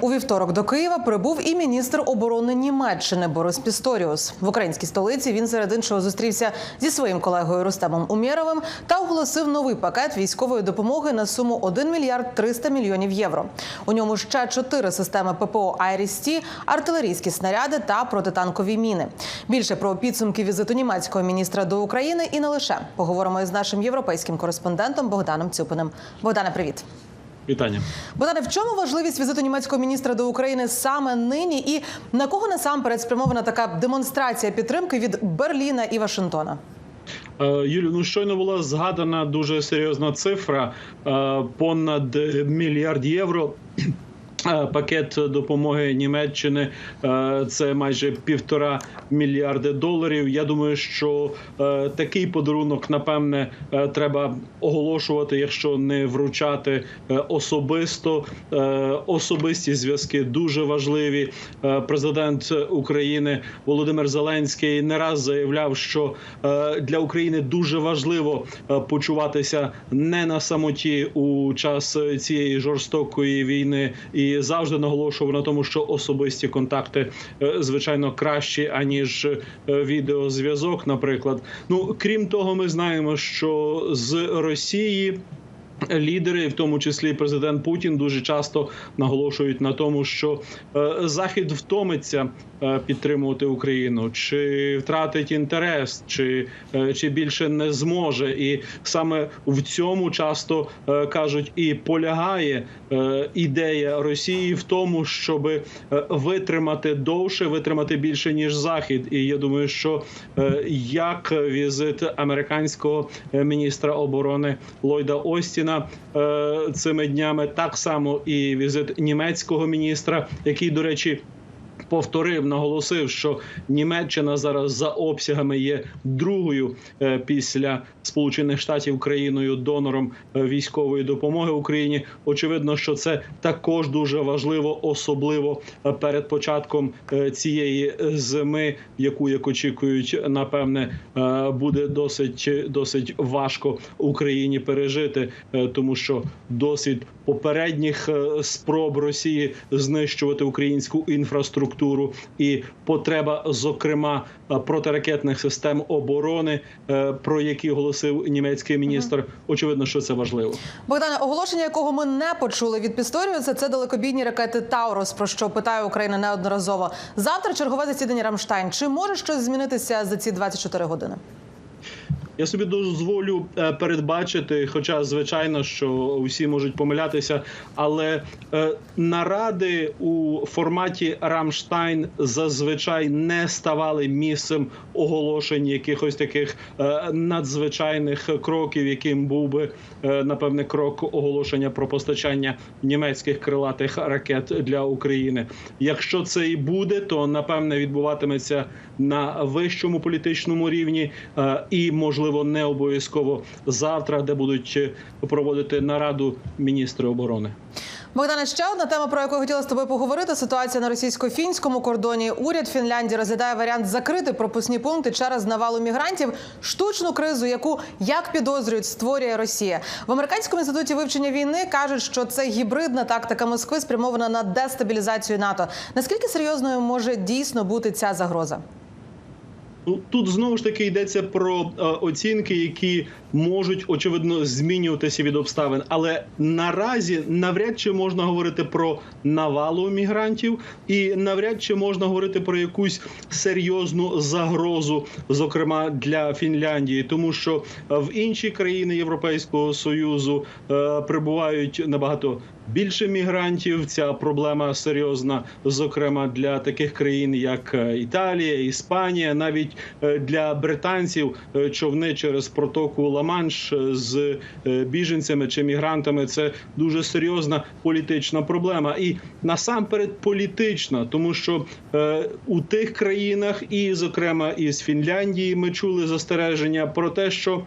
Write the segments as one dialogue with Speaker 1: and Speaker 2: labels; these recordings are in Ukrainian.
Speaker 1: У вівторок до Києва прибув і міністр оборони Німеччини Борис Пісторіус. В українській столиці він серед іншого зустрівся зі своїм колегою Рустемом Умєровим та оголосив новий пакет військової допомоги на суму 1 мільярд 300 мільйонів євро. У ньому ще чотири системи ППО «Айріс-Ті», артилерійські снаряди та протитанкові міни. Більше про підсумки візиту німецького міністра до України і не лише поговоримо із нашим європейським кореспондентом Богданом Цюпиним. Богдане, привіт.
Speaker 2: Вітання.
Speaker 1: Богдане, в чому важливість візиту німецького міністра до України саме нині, і на кого насамперед спрямована така демонстрація підтримки від Берліна і Вашингтона?
Speaker 2: Юлі, Юлю, ну щойно була згадана дуже серйозна цифра е, понад мільярд євро. Е, Пакет допомоги Німеччини е, це майже півтора мільярди доларів. Я думаю, що е, такий подарунок напевне треба оголошувати, якщо не вручати особисто. Особисті зв'язки дуже важливі. Президент України Володимир Зеленський не раз заявляв, що для України дуже важливо почуватися не на самоті у час цієї жорстокої війни і завжди наголошував на тому, що особисті контакти е, звичайно кращі аніж е, відеозв'язок. Наприклад, ну крім того, ми знаємо, що з Росії. Лідери, в тому числі президент Путін, дуже часто наголошують на тому, що е, Захід втомиться підтримувати Україну, чи втратить інтерес, чи, е, чи більше не зможе. І саме в цьому часто е, кажуть і полягає е, ідея Росії в тому, щоб витримати довше, витримати більше ніж Захід. І я думаю, що е, як візит американського е, міністра оборони Ллойда Остіна е, цими днями, так само і візит німецького міністра, який, до речі. Повторив, наголосив, що Німеччина зараз за обсягами є другою е, після Сполучених Штатів країною донором е, військової допомоги Україні. Очевидно, що це також дуже важливо, особливо е, перед початком цієї зими, яку як очікують, напевне, буде досить досить важко Україні пережити, тому що досвід попередніх спроб Росії знищувати українську інфраструктуру і потреба, зокрема, е, протиракетних систем оборони, е, про які оголосив німецький міністр. Очевидно, що це важливо.
Speaker 1: Богдане, оголошення, якого ми не почули від Пісторіуса, це далекобійні ракети Таурус, про що питає Україна неодноразово. Завтра чергове засідання Рамштайн. Чи може щось змінитися за ці 24 години?
Speaker 2: Я собі дозволю е, передбачити, хоча звичайно, що усі можуть помилятися, але е, наради у форматі Рамштайн зазвичай не ставали місцем оголошень якихось таких е, надзвичайних кроків, яким був би напевне крок оголошення про постачання німецьких крилатих ракет для України. Якщо це і буде, то напевне відбуватиметься на вищому політичному рівні і можливо не обов'язково завтра, де будуть е, проводити нараду міністри оборони.
Speaker 1: Богдане, ще одна тема, про яку я хотіла з тобою поговорити. Ситуація на російсько-фінському кордоні. Уряд Фінляндії розглядає варіант закрити пропускні пункти через навалу мігрантів, штучну кризу, яку як підозрюють, створює Росія. В американському інституті вивчення війни кажуть, що це гібридна тактика Москви спрямована на дестабілізацію НАТО. Наскільки серйозною може дійсно бути ця загроза?
Speaker 2: Ну тут знову ж таки йдеться про е, оцінки, які можуть очевидно змінюватися від обставин. Але наразі навряд чи можна говорити про навалу мігрантів, і навряд чи можна говорити про якусь серйозну загрозу, зокрема для Фінляндії, тому що в інші країни Європейського союзу е, прибувають набагато більше мігрантів. Ця проблема серйозна, зокрема для таких країн, як е, Італія, Іспанія, навіть е, для британців е, човни через протоку Ла-Манш з біженцями чи мігрантами. Це дуже серйозна політична проблема, і насамперед політична, тому що у тих країнах, і зокрема із Фінляндії, ми чули застереження про те, що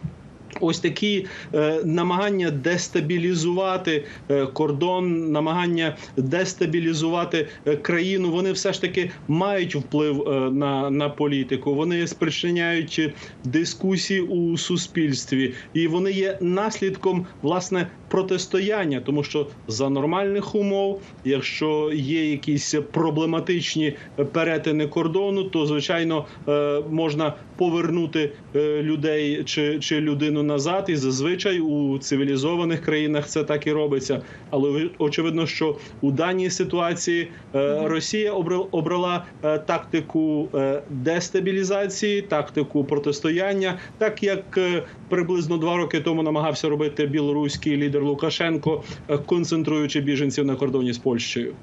Speaker 2: Ось такі е, намагання дестабілізувати е, кордон, намагання дестабілізувати е, країну. Вони все ж таки мають вплив е, на, на політику. Вони спричиняють дискусії у суспільстві, і вони є наслідком власне протистояння, тому що за нормальних умов, якщо є якісь проблематичні перетини кордону, то звичайно е, можна повернути е, людей чи, чи людину назад. І зазвичай у цивілізованих країнах це так і робиться. Але очевидно, що у даній ситуації е, Росія обра- обрала е, тактику е, дестабілізації, тактику протистояння, так як приблизно два роки тому намагався робити білоруський лідер Лукашенко, концентруючи біженців на кордоні з Польщею.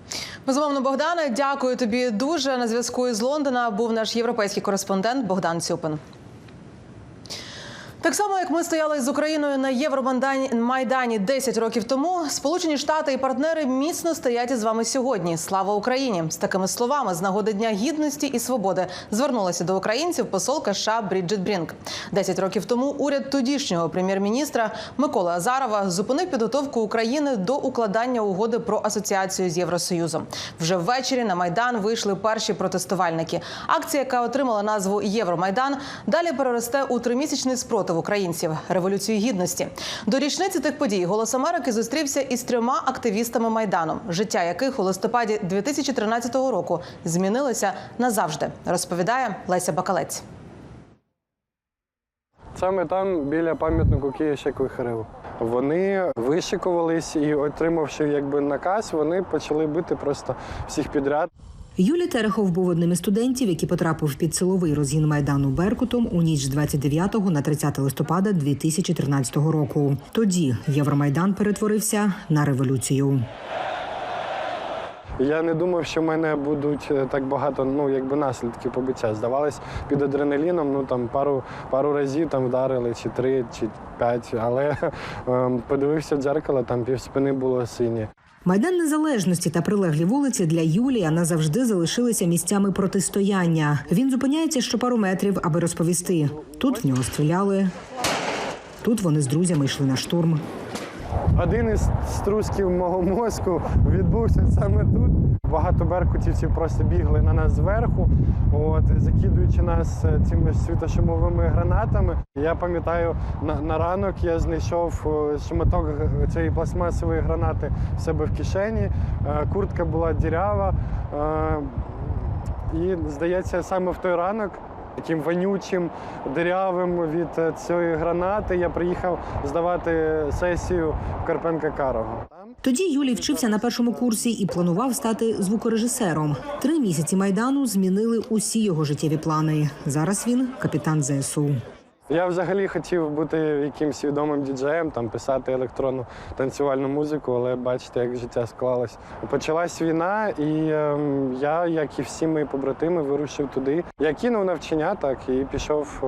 Speaker 1: Безумовно, Богдане, дякую тобі дуже. На зв'язку із Лондона був наш європейський кореспондент Богдан Цюпин. Так само, як ми стояли з Україною на Євромайдані Майдані 10 років тому, Сполучені Штати і партнери міцно стоять із вами сьогодні. Слава Україні! З такими словами з нагоди Дня гідності і свободи звернулася до українців посолка США Бріджит Брінк. 10 років тому уряд тодішнього прем'єр-міністра Миколи Азарова зупинив підготовку України до укладання угоди про асоціацію з Євросоюзом. Вже ввечері на майдан вийшли перші протестувальники. Акція, яка отримала назву Євромайдан, далі переросте у тримісячний спротив українців революцію гідності. До річниці тих подій голос Америки зустрівся із трьома активістами майдану, життя яких у листопаді 2013 року змінилося назавжди. Розповідає Леся Бакалець.
Speaker 3: Саме там біля пам'ятнику Київщик Вихареву. Вони вишикувались і, отримавши якби наказ, вони почали бити просто всіх підряд.
Speaker 4: Юлій Терехов був одним із студентів, який потрапив під силовий розгін майдану Беркутом у ніч з 29 на 30 листопада 2013 року. Тоді Євромайдан перетворився на революцію.
Speaker 3: Я не думав, що в мене будуть е, так багато ну, якби наслідків побиття. Здавалось, під адреналіном ну, там, пару, пару разів там вдарили, чи три, чи п'ять. Але ем, подивився в дзеркало, там півспини було синє.
Speaker 4: Майдан Незалежності та прилеглі вулиці для Юлія назавжди залишилися місцями протистояння. Він зупиняється що пару метрів, аби розповісти. Тут в нього стріляли, тут вони з друзями йшли на штурм.
Speaker 3: Один із струсків мого мозку відбувся саме тут. Багато беркутівців просто бігли на нас зверху, от, закидуючи нас е, цими світошумовими гранатами. Я пам'ятаю, на, на ранок я знайшов е, шматок цієї пластмасової гранати в себе в кишені. Е, Куртка була дірява. І, здається, саме в той ранок, таким вонючим, дирявим від е, цієї гранати, я приїхав здавати сесію в Карпенка Карого.
Speaker 4: Тоді Юлій вчився на першому курсі і планував стати звукорежисером. Три місяці майдану змінили усі його життєві плани. Зараз він капітан ЗСУ.
Speaker 3: Я взагалі хотів бути якимсь відомим діджеєм, там писати електронну танцювальну музику, але бачите, як життя склалось. Почалась війна, і ем, я, як і всі мої побратими, вирушив туди. Я кинув навчання, так і пішов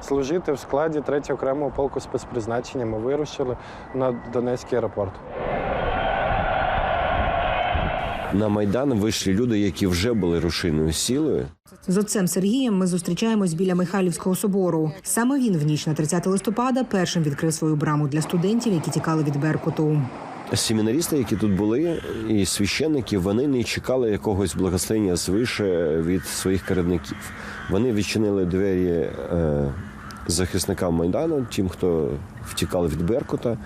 Speaker 3: служити в складі 3-го окремого полку спецпризначення. Ми вирушили на Донецький аеропорт.
Speaker 5: На Майдан вийшли люди, які вже були рушійною силою.
Speaker 4: З отцем Сергієм ми зустрічаємось біля Михайлівського собору. Саме він в ніч на 30 листопада першим відкрив свою браму для студентів, які тікали від Беркуту.
Speaker 5: Семінаристи, які тут були, і священники, вони не чекали якогось благословення звише від своїх керівників. Вони відчинили двері е, захисникам Майдану, тим, хто втікали від Беркута,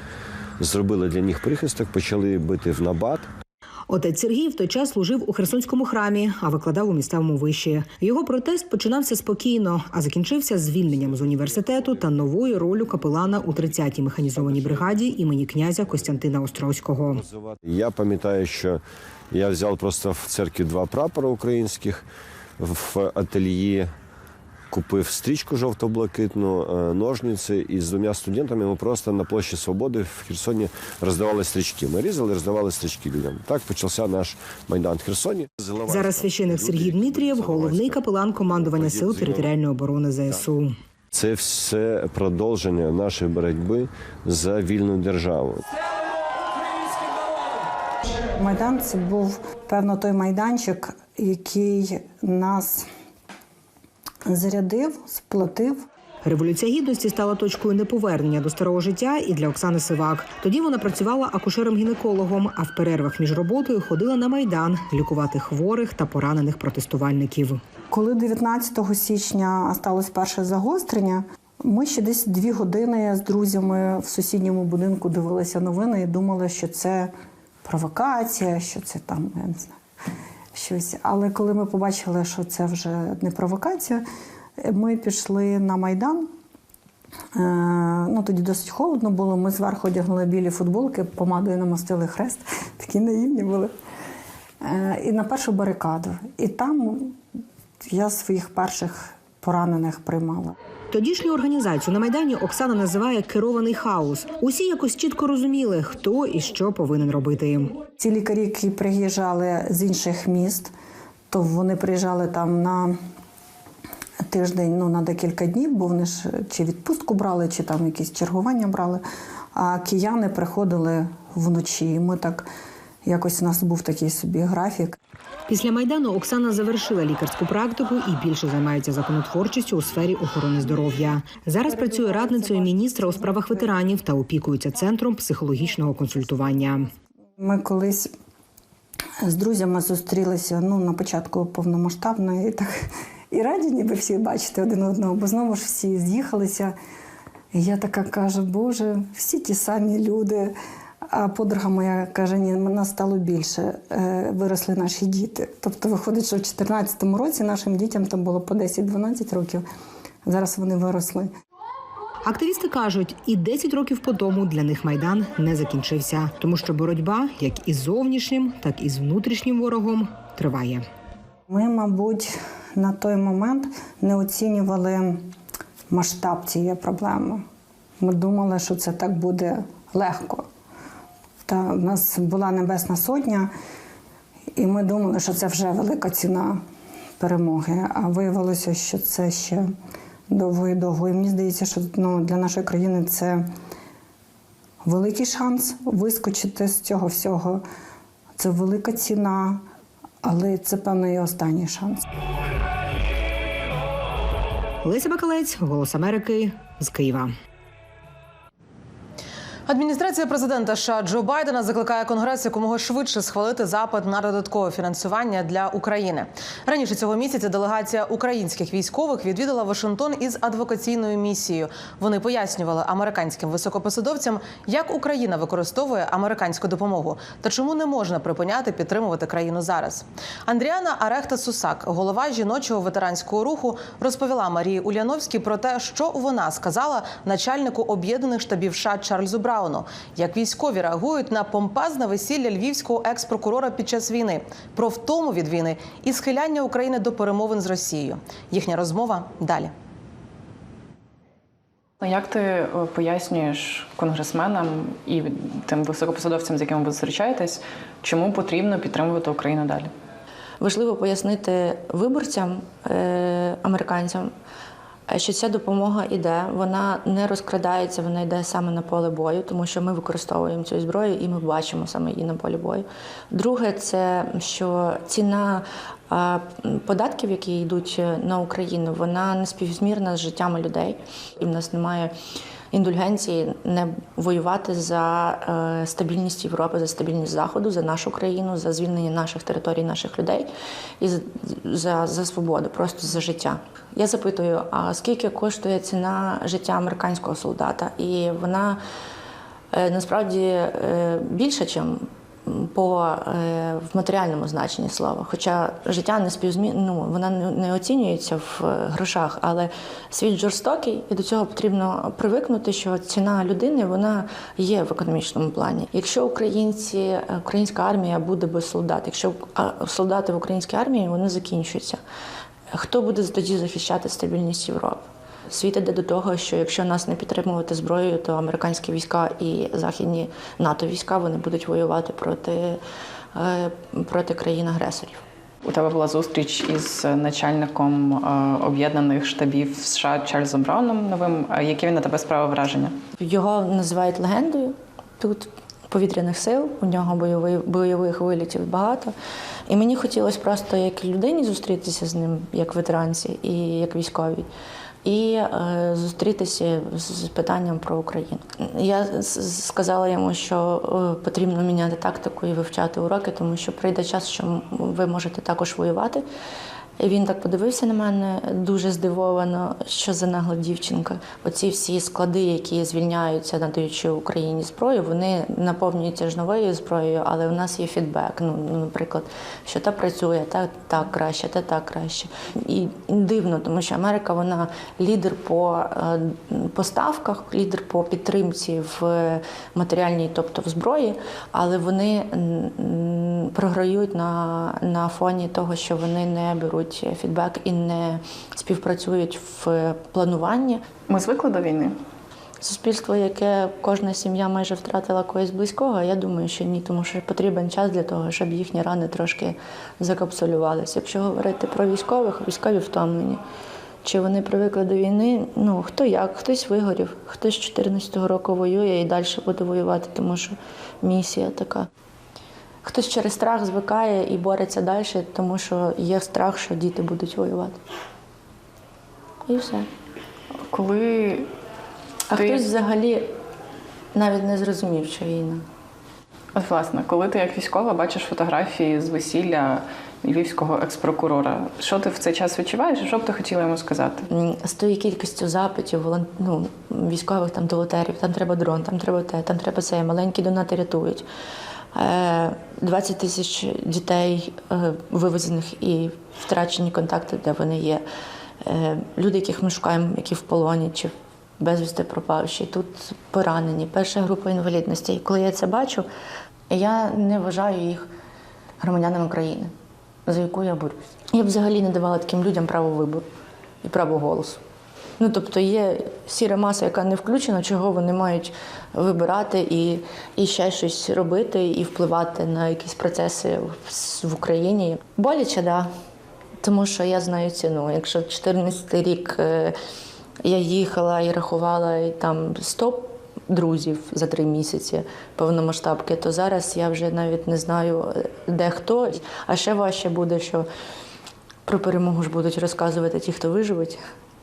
Speaker 5: зробили для них прихисток, почали бити в набат.
Speaker 4: Отець Сергій в той час служив у Херсонському храмі, а викладав у місцевому виші. Його протест починався спокійно, а закінчився звільненням з університету та новою ролью капелана у 30-й механізованій бригаді імені князя Костянтина Острозького.
Speaker 5: Я пам'ятаю, що я взяв просто в церкві два прапори українських в ательє. Купив стрічку жовто-блакитну, е, ножниці, і з двома студентами ми просто на площі Свободи в Херсоні роздавали стрічки. Ми різали, роздавали стрічки людям. Так почався наш майдан в Херсоні.
Speaker 4: Зараз священик Сергій Дмитрієв, головний капелан командування сил територіальної оборони ЗСУ.
Speaker 5: Це все продовження нашої боротьби за вільну державу.
Speaker 6: Майдан це був певно той майданчик, який нас зарядив, сплотив.
Speaker 4: Революція гідності стала точкою неповернення до старого життя і для Оксани Сивак. Тоді вона працювала акушером-гінекологом, а в перервах між роботою ходила на майдан лікувати хворих та поранених протестувальників.
Speaker 6: Коли 19 січня сталося перше загострення, ми ще десь дві години з друзями в сусідньому будинку дивилися новини і думали, що це провокація, що це там я не знаю, щось. Але коли ми побачили, що це вже не провокація, ми пішли на майдан. Е, Ну, тоді досить холодно було. Ми зверху одягнули білі футболки, помадою намастили хрест. Такі наївні були. Е, І на першу барикаду. І там я своїх перших поранених приймала.
Speaker 4: Тодішню організацію на майдані Оксана називає керований хаос. Усі якось чітко розуміли, хто і що повинен робити.
Speaker 6: Ці лікарі, які приїжджали з інших міст, то вони приїжджали там на тиждень, ну на декілька днів, бо вони ж чи відпустку брали, чи там якісь чергування брали. А кияни приходили вночі. Ми так якось у нас був такий собі графік.
Speaker 4: Після майдану Оксана завершила лікарську практику і більше займається законотворчістю у сфері охорони здоров'я. Зараз працює радницею міністра у справах ветеранів та опікується центром психологічного консультування.
Speaker 6: Ми колись з друзями зустрілися ну, на початку повномасштабної і так і раді, ніби всі бачити один одного, бо знову ж всі з'їхалися. І я така кажу, Боже, всі ті самі люди. А подруга моя каже, ні, нас стало більше, е, виросли наші діти. Тобто виходить, що в 2014 році нашим дітям там було по 10-12 років. Зараз вони виросли.
Speaker 4: Активісти кажуть, і 10 років по тому для них майдан не закінчився, тому що боротьба як із зовнішнім, так і з внутрішнім ворогом триває.
Speaker 6: Ми, мабуть, на той момент не оцінювали масштаб цієї проблеми. Ми думали, що це так буде легко. Та в нас була Небесна Сотня, і ми думали, що це вже велика ціна перемоги. А виявилося, що це ще довго і довго. І мені здається, що ну, для нашої країни це великий шанс вискочити з цього всього. Це велика ціна, але це певно і останній шанс.
Speaker 4: Леся Бакалець, Голос Америки з Києва.
Speaker 1: Адміністрація президента США Джо Байдена закликає Конгрес якомога швидше схвалити запит на додаткове фінансування для України. Раніше цього місяця делегація українських військових відвідала Вашингтон із адвокаційною місією. Вони пояснювали американським високопосадовцям, як Україна використовує американську допомогу та чому не можна припиняти підтримувати країну зараз. Андріана Арехта Сусак, голова жіночого ветеранського руху, розповіла Марії Уляновській про те, що вона сказала начальнику об'єднаних штабів США Чарльзу Брауну, як військові реагують на помпезне весілля львівського екс-прокурора під час війни, про втому від війни і схиляння України до перемовин з Росією. Їхня розмова далі.
Speaker 7: Ну, Як ти е, пояснюєш конгресменам і тим високопосадовцям, з якими ви зустрічаєтесь, чому потрібно підтримувати Україну далі?
Speaker 8: Важливо пояснити виборцям, е, американцям, що ця допомога іде, вона не розкрадається, вона йде саме на поле бою, тому що ми використовуємо цю зброю і ми бачимо саме її на полі бою. Друге, це що ціна е, податків, які йдуть на Україну, вона не співзмірна з життями людей, і в нас немає. Індульгенції не воювати за е, стабільність Європи, за стабільність Заходу, за нашу країну, за звільнення наших територій, наших людей і за, за, свободу, просто за життя. Я запитую: а скільки коштує ціна життя американського солдата? І вона е, насправді е, більша, ніж по е, в матеріальному значенні слова. Хоча життя не співзмі... ну, вона не оцінюється в е, грошах, але світ жорстокий, і до цього потрібно привикнути, що ціна людини вона є в економічному плані. Якщо українці, е, українська армія буде без солдат, якщо солдати в українській армії вони закінчуються, хто буде тоді захищати стабільність Європи? Світ іде до того, що якщо нас не підтримувати зброєю, то американські війська і західні НАТО війська вони будуть воювати проти, е, проти країн-агресорів.
Speaker 7: У тебе була зустріч із начальником е, об'єднаних штабів США Чарльзом Брауном новим. Е, Яке він на тебе справив враження?
Speaker 8: Його називають легендою тут повітряних сил. У нього бойовий, бойових вилітів багато. І мені хотілося просто як людині зустрітися з ним, як ветеранці і як військовій. І е, зустрітися з питанням про Україну. Я сказала йому, що е, потрібно міняти тактику і вивчати уроки, тому що прийде час, що ви можете також воювати. Він так подивився на мене дуже здивовано, що за нагла дівчинка. Оці всі склади, які звільняються, надаючи Україні зброю, вони наповнюються ж новою зброєю, але в нас є фідбек. Ну, наприклад, що та працює, та так краще, та так краще. І дивно, тому що Америка вона лідер по е, поставках, лідер по підтримці в матеріальній, тобто в зброї, але вони програють на, на фоні того, що вони не беруть фідбек і не співпрацюють в плануванні.
Speaker 7: Ми звикли до війни.
Speaker 8: Суспільство, яке кожна сім'я майже втратила когось близького, я думаю, що ні, тому що потрібен час для того, щоб їхні рани трошки закапсулювалися. Якщо говорити про військових, військові втомлені. Чи вони привикли до війни? Ну хто як, хтось вигорів, хтось з 14-го року воює і далі буде воювати, тому що місія така. Хтось через страх звикає і бореться далі, тому що є страх, що діти будуть воювати. І все.
Speaker 7: Коли
Speaker 8: А
Speaker 7: ти...
Speaker 8: хтось взагалі навіть не зрозумів, що війна.
Speaker 7: От, власне, коли ти як військова бачиш фотографії з весілля львівського експрокурора, що ти в цей час відчуваєш і що б ти хотіла йому сказати?
Speaker 8: З тою кількістю запитів, волон... ну, військових там волонтерів, там треба дрон, там треба те, там треба це, маленькі донати рятують. Е, 20 тисяч дітей е, вивезених і втрачені контакти, де вони є. Е, Люди, яких ми шукаємо, які в полоні чи безвісти пропавші, тут поранені, перша група інвалідності. І коли я це бачу, я не вважаю їх громадянами країни, за яку я борюсь. Я б взагалі не давала таким людям право вибору і право голосу. Ну, тобто є сіра маса, яка не включена, чого вони мають вибирати і, і ще щось робити, і впливати на якісь процеси в, Україні. Боляче. Да. Тому що я знаю ціну. Якщо 14 рік е, я їхала і рахувала і там 100 друзів за три місяці повномасштабки, то зараз я вже навіть не знаю, е, де хто. А ще важче буде, що про перемогу ж будуть розказувати ті, хто виживуть,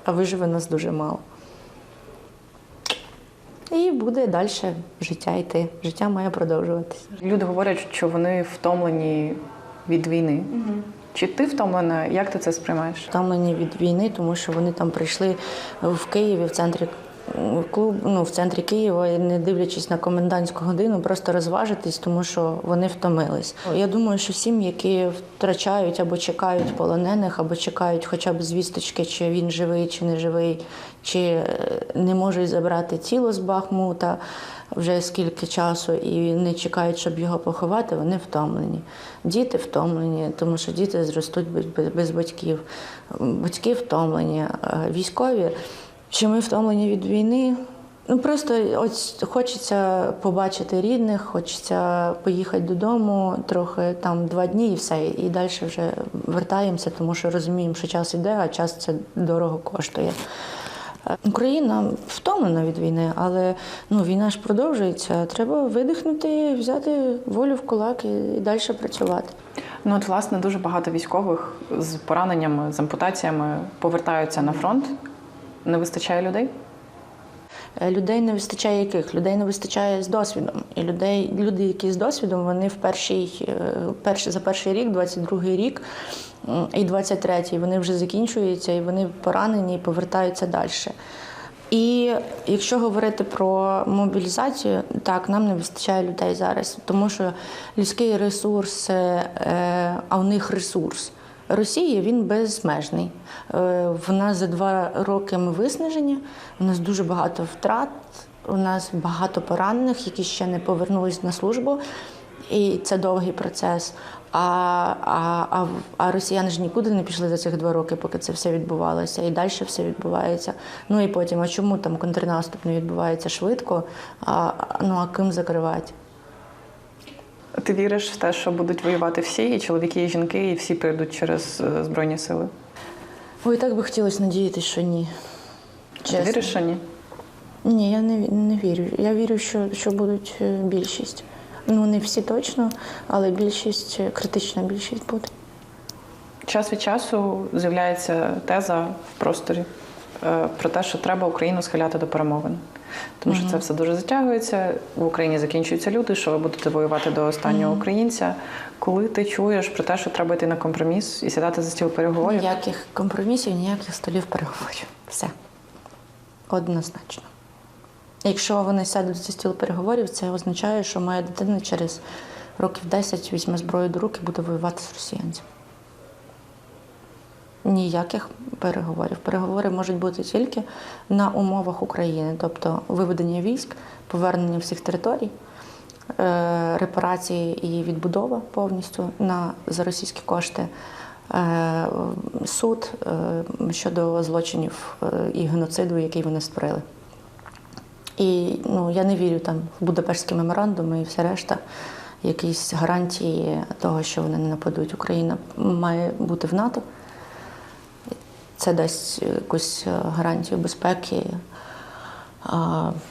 Speaker 8: а виживе нас дуже мало. І буде далі життя йти. Життя має продовжуватися.
Speaker 7: Люди говорять, що вони втомлені від війни. Чи ти втомлена? Як ти це сприймаєш?
Speaker 8: Втомлені від війни, тому що вони там прийшли в Києві, в центрі клуб, ну, в центрі Києва, не дивлячись на комендантську годину, просто розважитись, тому що вони втомились. Я думаю, що сім'ї, які втрачають або чекають полонених, або чекають хоча б звісточки, чи він живий, чи не живий, чи е, не можуть забрати тіло з Бахмута вже скільки часу, і не чекають, щоб його поховати, вони втомлені. Діти втомлені, тому що діти зростуть без, батьків. Батьки втомлені, військові. Чи ми втомлені від війни? Ну просто ось хочеться побачити рідних, хочеться поїхати додому, трохи там два дні і все. І далі вже вертаємося, тому що розуміємо, що час іде, а час це дорого коштує. Е, Україна втомлена від війни, але ну, війна ж продовжується. Треба видихнути, взяти волю в кулак і далі працювати.
Speaker 7: Ну от власне дуже багато військових з пораненнями, з ампутаціями повертаються на фронт. Не вистачає людей.
Speaker 8: Е, Людей не вистачає яких? Людей не вистачає з досвідом. І людей, люди, які з досвідом, вони в перший, е, перший за перший рік, 22-й рік і 23-й, вони вже закінчуються, і вони поранені і повертаються далі. І якщо говорити про мобілізацію, так нам не вистачає людей зараз, тому що людський ресурс, е, а в них ресурс. Росії він безмежний. Е, В нас за два роки ми виснажені, у нас дуже багато втрат, у нас багато поранених, які ще не повернулись на службу. І це довгий процес. А, а, а, а росіяни ж нікуди не пішли за цих два роки, поки це все відбувалося. І далі все відбувається. Ну і потім, а чому там контрнаступ не відбувається швидко? А, ну а ким закривати?
Speaker 7: Ти віриш в те, що будуть воювати всі, і чоловіки, і жінки, і всі прийдуть через е, збройні сили?
Speaker 8: Ой, так би хотілося надіятися, що ні.
Speaker 7: Ти віриш, що ні?
Speaker 8: Ні, я не, не вірю. Я вірю, що, що будуть е, більшість. Ну, не всі точно, але більшість, е, критична більшість буде.
Speaker 7: Час від часу з'являється теза в просторі, про те, що треба Україну схиляти до перемовин. Тому що це все дуже затягується. В Україні закінчуються люди, що ви будете воювати до останнього українця. Коли ти чуєш про те, що треба йти на компроміс і сідати за стіл переговорів,
Speaker 8: Ніяких компромісів, ніяких столів переговорів. Все. Однозначно. Якщо вони сядуть за стіл переговорів, це означає, що моя дитина через років 10 візьме зброю до рук і буде воювати з росіянцями. Ніяких переговорів. Переговори можуть бути тільки на умовах України, тобто виведення військ, повернення всіх територій, е, репарації і відбудова повністю на за російські кошти, е, суд е, щодо злочинів і геноциду, який вони створили. І ну, я не вірю там в Будапештські меморандуми і все решта. Якісь гарантії того, що вони не нападуть. Україна має бути в НАТО. Це дасть якусь е, гарантію безпеки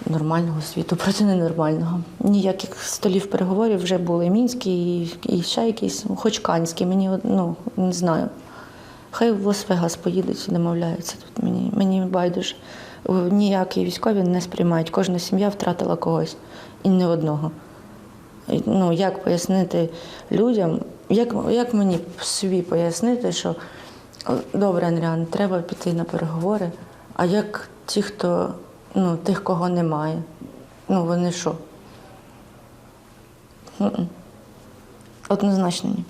Speaker 8: нормального світу проти ненормального. Ніяких столів переговорів вже були мінські і, ще якісь, ну, хоч канські. Мені ну, не знаю. Хай в Лас-Вегас поїдуть і домовляються тут. Мені, мені байдуже. Ніякі військові не сприймають. Кожна сім'я втратила когось і не одного. Ну, як пояснити людям, як, як мені собі пояснити, що «О, добре, Андріан, треба піти на переговори, а як ті, хто, ну, тих, кого немає, ну вони що? Однозначно ні.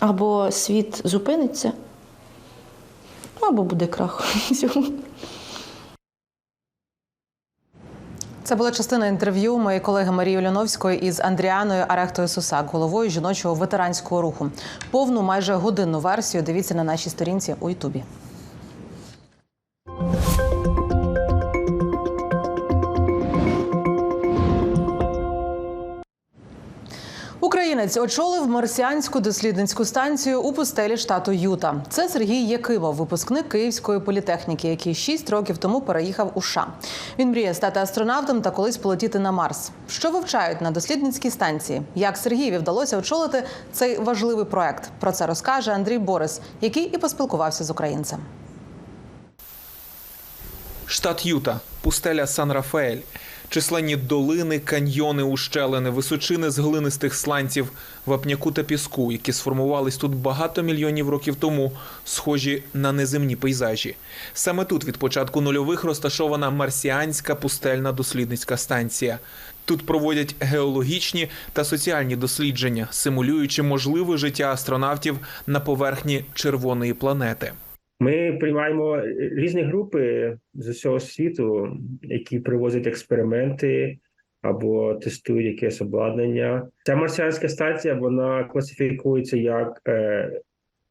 Speaker 8: Або світ зупиниться, або буде крах. всього.
Speaker 1: Це була частина інтерв'ю моєї колеги Марії Ульяновської із Андріаною Арехтою Сусак, головою жіночого ветеранського руху. Повну майже годинну версію дивіться на нашій сторінці у Ютубі. Українець очолив марсіанську дослідницьку станцію у пустелі штату Юта. Це Сергій Якимов, випускник Київської політехніки, який шість років тому переїхав у США. Він мріє стати астронавтом та колись полетіти на Марс. Що вивчають на дослідницькій станції? Як Сергієві вдалося очолити цей важливий проект? Про це розкаже Андрій Борис, який і поспілкувався з українцем.
Speaker 9: Штат Юта, пустеля Сан-Рафаель, численні долини, каньйони, ущелини, височини з глинистих сланців, вапняку та піску, які сформувались тут багато мільйонів років тому, схожі на неземні пейзажі. Саме тут від початку нульових розташована марсіанська пустельна дослідницька станція. Тут проводять геологічні та соціальні дослідження, симулюючи можливе життя астронавтів на поверхні червоної планети.
Speaker 10: Ми приймаємо різні групи з усього світу, які привозять експерименти або тестують якесь обладнання. Ця марсіанська станція вона класифікується як е,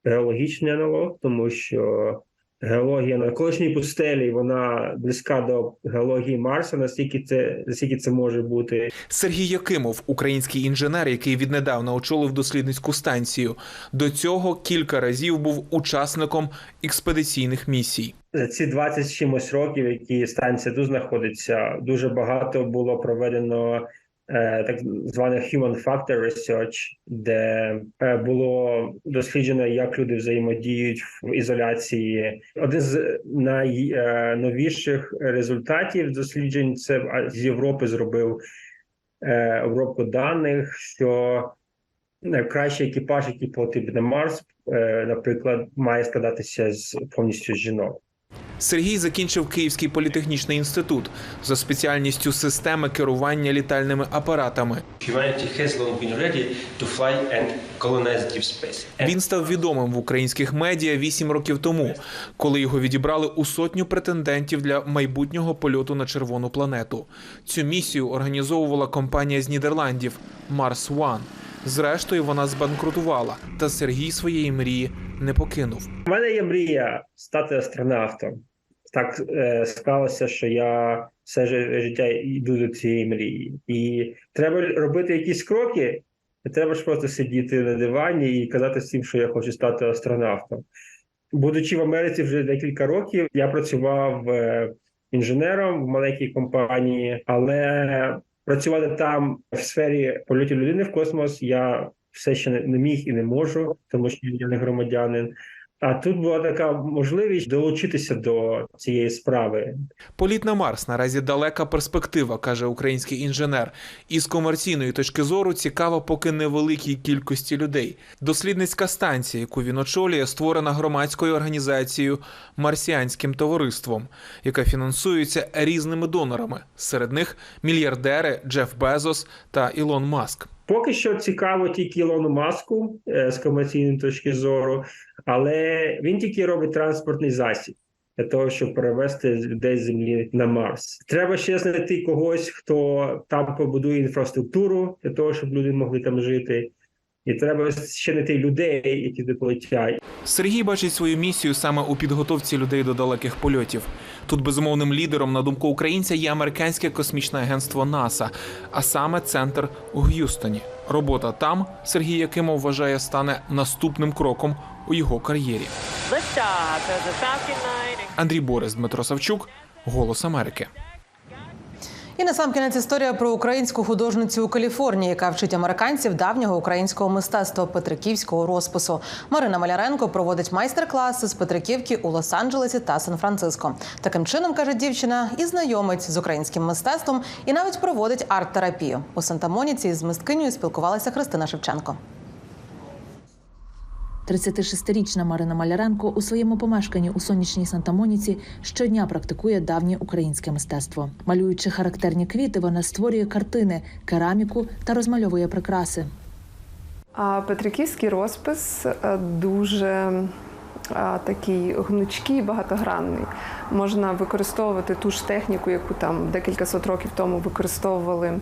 Speaker 10: геологічний аналог, тому що геологія на колишній пустелі вона близька до геології Марса, настільки це наскільки це може бути.
Speaker 9: Сергій Якимов, український інженер, який віднедавна очолив дослідницьку станцію. До цього кілька разів був учасником експедиційних місій.
Speaker 10: За ці 20 чимось років, які станція тут знаходиться, дуже багато було проведено так званих human factor research, де е, було досліджено, як люди взаємодіють в ізоляції. Один з найновіших результатів досліджень це з Європи зробив е, обробку даних, що найкращий екіпаж, який полетить на Марс, е, наприклад, має складатися з повністю жінок.
Speaker 9: Сергій закінчив Київський політехнічний інститут за спеціальністю системи керування літальними апаратами. Він став відомим в українських медіа вісім років тому, коли його відібрали у сотню претендентів для майбутнього польоту на червону планету. Цю місію організовувала компанія з Нідерландів Mars One. Зрештою, вона збанкрутувала, та Сергій своєї мрії не покинув.
Speaker 10: У мене є мрія стати астронавтом. Так е, склалося, що я все жи- життя йду до цієї мрії. І треба робити якісь кроки, не треба ж просто сидіти на дивані і казати всім, що я хочу стати астронавтом. Будучи в Америці вже декілька років, я працював е, інженером в маленькій компанії, але працювати там в сфері польотів людини в космос я все ще не міг і не можу, тому що я не громадянин. А тут була така можливість долучитися до цієї справи.
Speaker 9: Політ на Марс наразі далека перспектива, каже український інженер. І з комерційної точки зору цікава поки невеликій кількості людей. Дослідницька станція, яку він очолює, створена громадською організацією Марсіанським товариством, яка фінансується різними донорами. Серед них мільярдери Джеф Безос та Ілон Маск.
Speaker 10: Поки що цікаво тільки Ілону Маску е, з комерційної точки зору, але він тільки робить транспортний засіб для того, щоб перевести людей з землі на Марс. Треба ще знайти когось, хто там побудує інфраструктуру для того, щоб люди могли там жити. І треба ще людей, які дополетять.
Speaker 9: Сергій бачить свою місію саме у підготовці людей до далеких польотів. Тут безумовним лідером, на думку українця, є американське космічне агентство НАСА, а саме центр у Г'юстоні. Робота там Сергій Якимов вважає стане наступним кроком у його кар'єрі. Андрій Борис, Дмитро Савчук, Голос Америки.
Speaker 1: І на сам кінець історія про українську художницю у Каліфорнії, яка вчить американців давнього українського мистецтва петриківського розпису. Марина Маляренко проводить майстер-класи з Петриківки у Лос-Анджелесі та Сан-Франциско. Таким чином каже дівчина і знайомить з українським мистецтвом, і навіть проводить арт-терапію. У Санта-Моніці з мисткинею спілкувалася Христина Шевченко.
Speaker 11: 36-річна Марина Маляренко у своєму помешканні у сонячній Санта-Моніці щодня практикує давнє українське мистецтво. Малюючи характерні квіти, вона створює картини, кераміку та розмальовує прикраси.
Speaker 12: А Петриківський розпис е, дуже такий гнучкий, багатогранний. Можна використовувати ту ж техніку, яку там декілька сот років тому використовували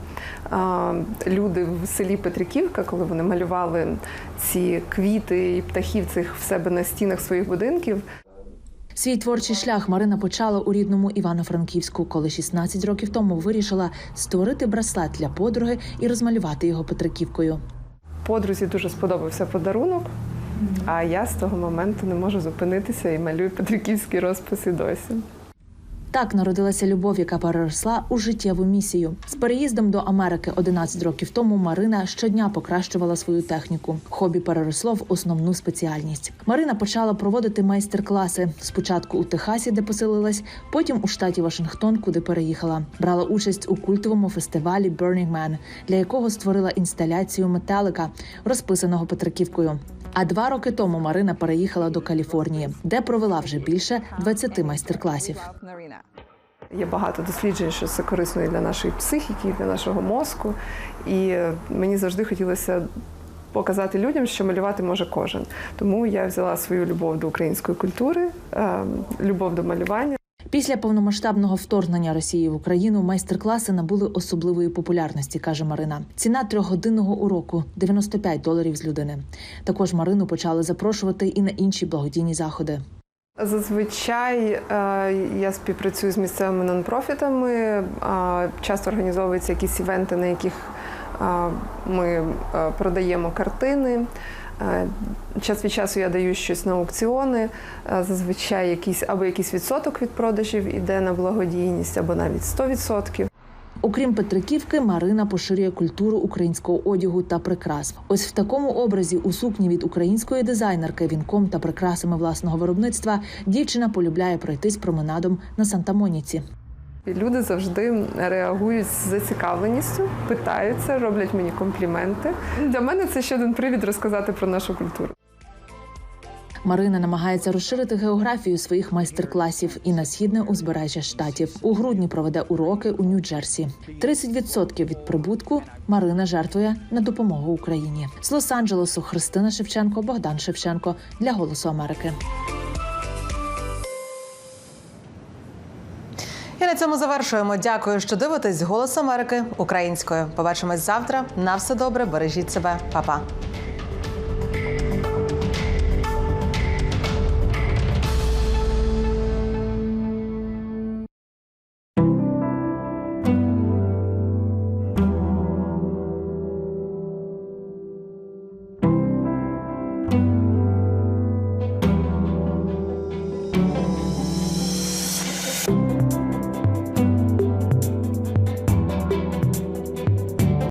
Speaker 12: а, люди в селі Петриківка, коли вони малювали ці квіти і птахів цих в себе на стінах своїх будинків.
Speaker 11: Свій творчий шлях Марина почала у рідному Івано-Франківську, коли 16 років тому вирішила створити браслет для подруги і розмалювати його Петриківкою.
Speaker 12: Подрузі дуже сподобався подарунок, а я з того моменту не можу зупинитися і малюю Петриківський розпис і досі.
Speaker 11: Так народилася любов, яка переросла у життєву місію. З переїздом до Америки 11 років тому Марина щодня покращувала свою техніку. Хобі переросло в основну спеціальність. Марина почала проводити майстер-класи спочатку у Техасі, де поселилась, потім у штаті Вашингтон, куди переїхала. Брала участь у культовому фестивалі Burning Man, для якого створила інсталяцію метелика, розписаного Петриківкою. А два роки тому Марина переїхала до Каліфорнії, де провела вже більше 20 майстер-класів.
Speaker 12: Є багато досліджень, що це корисно і для нашої психіки, і для нашого мозку. І е, мені завжди хотілося показати людям, що малювати може кожен. Тому я взяла свою любов до української культури, е, любов до малювання.
Speaker 11: Після повномасштабного вторгнення Росії в Україну майстер-класи набули особливої популярності, каже Марина. Ціна трьохгодинного уроку 95 доларів з людини. Також Марину почали запрошувати і на інші благодійні заходи.
Speaker 12: Зазвичай е, я співпрацюю з місцевими нонпрофітами. е, Часто організовуються якісь івенти, на яких е, ми продаємо картини. Е, Час від часу я даю щось на аукціони. Е, Зазвичай якийсь або якийсь відсоток від продажів іде на благодійність, або навіть 100%.
Speaker 11: Окрім Петриківки, Марина поширює культуру українського одягу та прикрас. Ось в такому образі у сукні від української дизайнерки вінком та прикрасами власного виробництва дівчина полюбляє пройтись променадом на Санта-Моніці.
Speaker 12: Люди завжди реагують з зацікавленістю, питаються, роблять мені компліменти. Для мене це ще один привід розказати про нашу культуру.
Speaker 11: Марина намагається розширити географію своїх майстер-класів і на східне узбережжя штатів. У грудні проведе уроки у Нью-Джерсі. 30% від прибутку Марина жертвує на допомогу Україні. З Лос-Анджелесу Христина Шевченко, Богдан Шевченко для Голосу Америки.
Speaker 1: На цьому завершуємо. Дякую, що дивитесь «Голос Америки українською. Побачимось завтра. На все добре. Бережіть себе, Па-па.